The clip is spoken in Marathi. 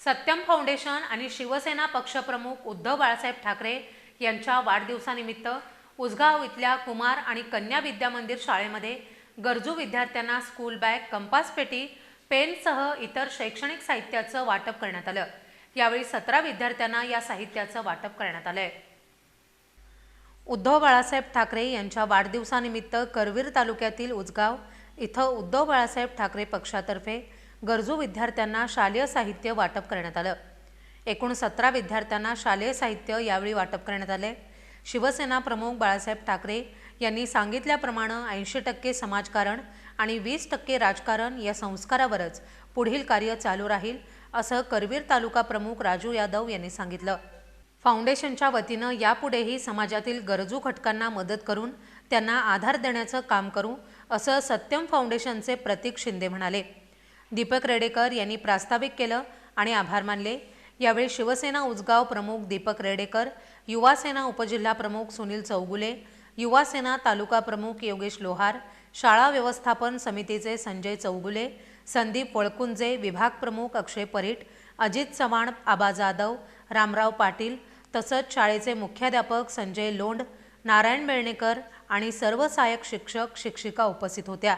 सत्यम फाउंडेशन आणि शिवसेना पक्षप्रमुख उद्धव बाळासाहेब ठाकरे यांच्या वाढदिवसानिमित्त उसगाव इथल्या कुमार आणि कन्या विद्या मंदिर शाळेमध्ये गरजू विद्यार्थ्यांना स्कूल बॅग कंपास पेटी पेनसह इतर शैक्षणिक साहित्याचं वाटप करण्यात आलं. यावेळी सतरा विद्यार्थ्यांना या साहित्याचं वाटप करण्यात आलंय. उद्धव बाळासाहेब ठाकरे यांच्या वाढदिवसानिमित्त करवीर तालुक्यातील उजगाव इथं उद्धव बाळासाहेब ठाकरे पक्षातर्फे गरजू विद्यार्थ्यांना शालेय साहित्य वाटप करण्यात आलं. एकूण सतरा विद्यार्थ्यांना शालेय साहित्य यावेळी वाटप करण्यात आले. शिवसेना प्रमुख बाळासाहेब ठाकरे यांनी सांगितल्याप्रमाणे ऐंशी टक्के समाजकारण आणि वीस टक्के राजकारण या संस्कारावरच पुढील कार्य चालू राहील असं करवीर तालुका प्रमुख राजू यादव यांनी सांगितलं. फाउंडेशनच्या वतीनं यापुढेही समाजातील गरजू घटकांना मदत करून त्यांना आधार देण्याचं काम करू असं सत्यम फाउंडेशनचे प्रतीक शिंदे म्हणाले. दीपक रेडेकर यांनी प्रास्ताविक केलं आणि आभार मानले. यावेळी शिवसेना उजगाव प्रमुख दीपक रेडेकर युवासेना उपजिल्हा प्रमुख सुनील चौगुले युवासेना तालुका प्रमुख योगेश लोहार शाळा व्यवस्थापन समितीचे संजय चौगुले संदीप वळकुंजे विभाग प्रमुख अक्षय परीट अजित चव्हाण आबा जाधव रामराव पाटील तसंच शाळेचे मुख्याध्यापक संजय लोंड नारायण बेळणेकर आणि सर्व सहाय्यक शिक्षक शिक्षिका उपस्थित होत्या.